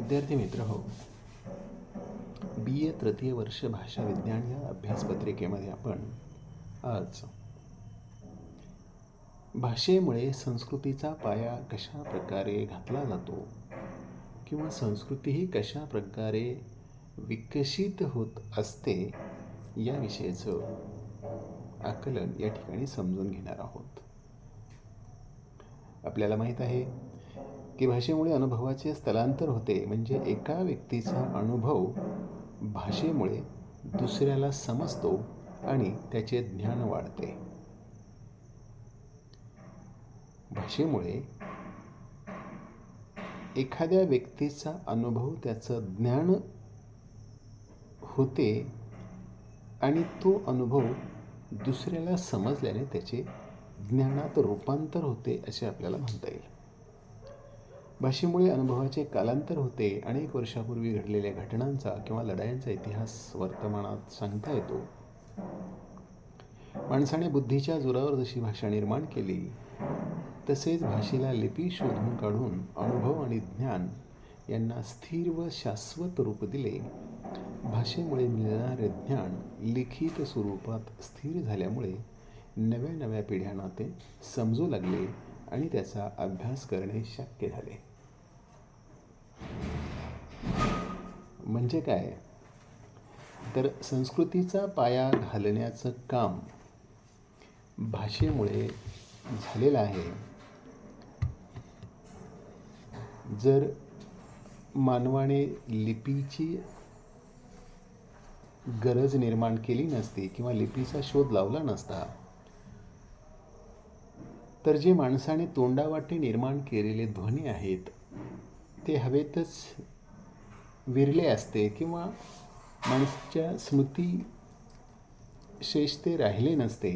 विद्यार्थी मित्र हो. बी ए तृतीय वर्ष भाषा विज्ञान या अभ्यासपत्रिकेमध्ये आपण आज भाषेमुळे संस्कृतीचा पाया कशा प्रकारे घातला जातो किंवा संस्कृती ही कशा प्रकारे विकसित होत असते याविषयीचं आकलन या ठिकाणी समजून घेणार आहोत. आपल्याला माहीत आहे की भाषेमुळे अनुभवाचे स्थलांतर होते. म्हणजे एका व्यक्तीचा अनुभव भाषेमुळे दुसऱ्याला समजतो आणि त्याचे ज्ञान वाढते. भाषेमुळे एखाद्या व्यक्तीचा अनुभव त्याचं ज्ञान होते आणि तो अनुभव दुसऱ्याला समजल्याने त्याचे ज्ञानात रूपांतर होते असे आपल्याला म्हणता येईल. भाषेमुळे अनुभवाचे कालांतर होते. अनेक वर्षापूर्वी घडलेल्या घटनांचा किंवा लढायांचा इतिहास वर्तमानात सांगता येतो. माणसाने बुद्धीच्या जोरावर जशी भाषा निर्माण केली तसेच भाषेला लिपी शोधून काढून अनुभव आणि ज्ञान यांना स्थिर व शाश्वत रूप दिले. भाषेमुळे मिळणारे ज्ञान लिखित स्वरूपात स्थिर झाल्यामुळे नव्या नव्या पिढ्यांना ते समजू लागले आणि त्याचा अभ्यास करणे शक्य झाले. म्हणजे काय? तर संस्कृतीचा पाया घालण्याचं काम भाषेमुळे झालेलं आहे. जर मानवाने लिपीची गरज निर्माण केली नसती किंवा लिपीचा शोध लावला नसता तर जे माणसाने तोंडावाटे निर्माण केलेले ध्वनी आहेत ते हवेतच विरले असते किंवा माणसाच्या स्मृती शेष ते राहिले नसते.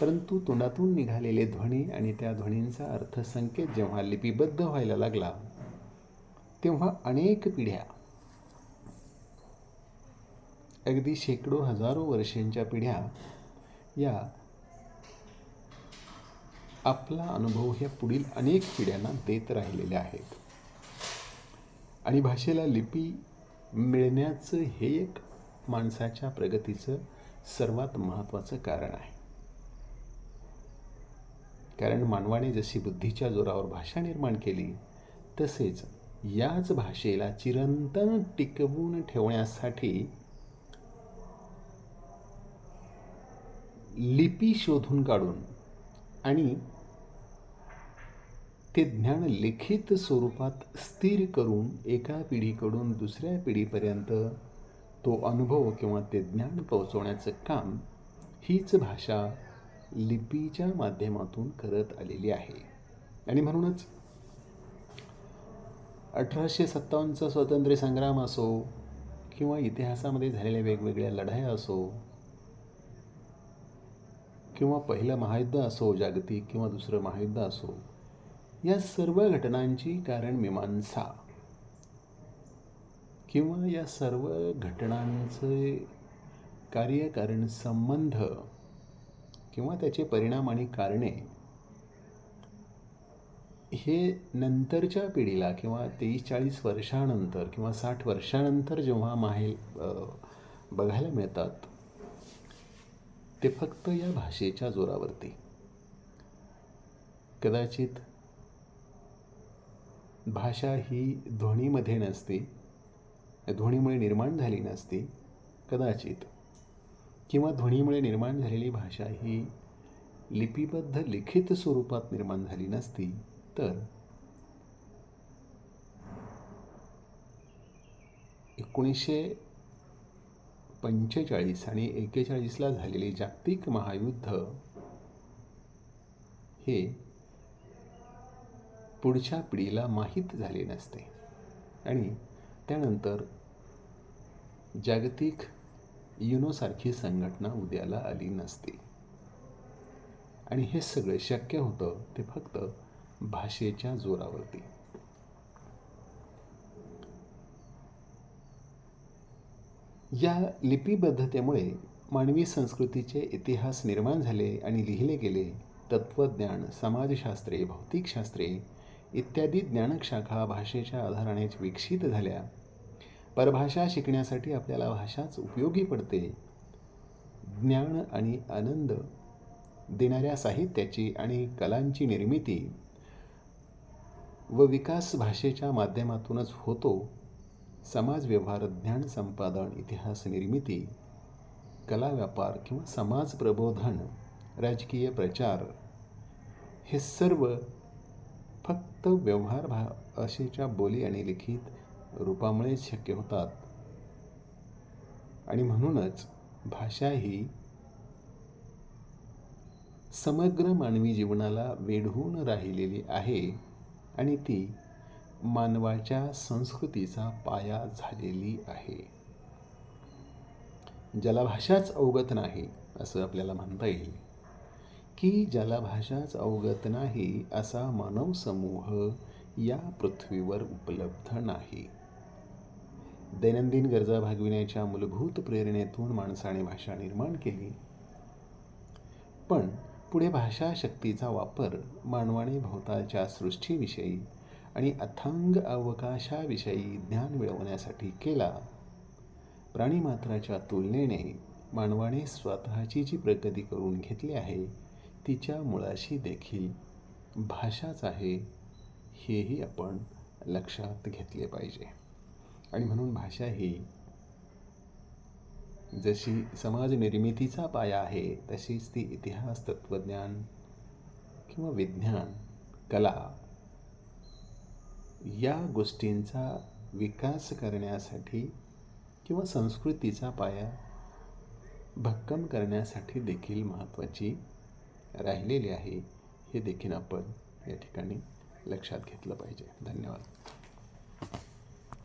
परंतु तोंडातून निघालेले ध्वनी आणि त्या ध्वनींचा अर्थसंकेत जेव्हा लिपिबद्ध व्हायला लागला तेव्हा अनेक पिढ्या अगदी शेकडो हजारो वर्षांच्या पिढ्या या आपला अनुभव ह्या पुढील अनेक पिढ्यांना देत राहिलेल्या आहेत. आणि भाषेला लिपी मिळण्याचं हे एक माणसाच्या प्रगतीचं सर्वात महत्त्वाचं कारण आहे. कारण मानवाने जशी बुद्धीच्या जोरावर भाषा निर्माण केली तसेच याच भाषेला चिरंतन टिकवून ठेवण्यासाठी लिपी शोधून काढून आणि ते ज्ञान लिखित स्वरूपात स्थिर करून एका पिढीकडून दुसऱ्या पिढीपर्यंत तो अनुभव किंवा ते ज्ञान पोहोचवण्याचं काम हीच भाषा लिपीच्या माध्यमातून करत आलेली आहे. आणि म्हणूनच अठराशे सत्तावन्नचा स्वातंत्र्य संग्राम असो किंवा इतिहासामध्ये झालेल्या वेगवेगळ्या लढाया असो किंवा पहिलं महायुद्ध असो जागतिक किंवा दुसरं महायुद्ध असो या सर्व घटनांची कारण मीमांसा. किंवा या सर्व घटनांचे कार्यकारण संबंध किंवा त्याचे परिणाम आणि कारणे हे नंतरच्या पिढीला किंवा तेवीस चाळीस वर्षानंतर किंवा साठ वर्षानंतर जेव्हा माहेल बघायला मिळतात ते फक्त या भाषेच्या जोरावरती. कदाचित भाषा ही ध्वनीमध्ये नसते. ध्वनीमुळे निर्माण झाली नसती कदाचित. किंवा ध्वनीमुळे निर्माण झालेली भाषा ही लिपिबद्ध लिखित स्वरूपात निर्माण झाली नसती तर एकोणीसशे पंचेचाळीस आणि एकेचाळीसला झालेले जागतिक महायुद्ध हे पुढच्या पिढीला माहीत झाले नसते. आणि त्यानंतर जागतिक युनोसारखी संघटना उद्याला आली नसती. आणि हे सगळं शक्य होतं ते फक्त भाषेच्या जोरावरती. या लिपिबद्धतेमुळे मानवी संस्कृतीचे इतिहास निर्माण झाले आणि लिहिले गेले तत्त्वज्ञान समाजशास्त्रे भौतिकशास्त्रे इत्यादी ज्ञानशाखा भाषेच्या आधारानेच विकसित झाल्या. परभाषा शिकण्यासाठी आपल्याला भाषाच उपयोगी पडते. ज्ञान आणि आनंद देणाऱ्या साहित्याची आणि कलांची निर्मिती व विकास भाषेच्या माध्यमातूनच होतो. समाज व्यवहार ज्ञान संपादन इतिहास निर्मिती कला व्यापार किंवा समाज प्रबोधन राजकीय प्रचार हे सर्व फक्त व्यवहार भाषेच्या बोली आणि लिखित रूपामुळेच शक्य होतात. आणि म्हणूनच भाषा ही समग्र मानवी जीवनाला वेढून राहिलेली आहे आणि ती मानवाच्या संस्कृतीचा पाया झालेली आहे. ज्याला भाषाच अवगत नाही असं आपल्याला म्हणता येईल. की ज्याला भाषाच अवगत नाही असा मानव समूह या पृथ्वीवर उपलब्ध नाही. दैनंदिन गरजा भागविण्याच्या मूलभूत प्रेरणेतून माणसाने भाषा निर्माण केली. पण पुढे भाषा शक्तीचा वापर मानवाने भोवतालच्या सृष्टीविषयी आणि अथांग अवकाशाविषयी ज्ञान मिळवण्यासाठी केला. प्राणीमात्राच्या तुलनेने मानवाने स्वतःची जी प्रगती करून घेतली आहे तिच्या मुळाशी देखील भाषाच आहे हेही आपण लक्षात घेतले पाहिजे. आणि म्हणून भाषा ही जशी समाज निर्मितीचा पाया आहे तशीच ती इतिहास तत्त्वज्ञान किंवा विज्ञान कला या गोष्टींचा विकास करण्यासाठी किंवा संस्कृतीचा पाया भक्कम करण्यासाठी देखील महत्त्वाची राहिलेली आहे हे देखील आपण या ठिकाणी लक्षात घेतलं पाहिजे. धन्यवाद.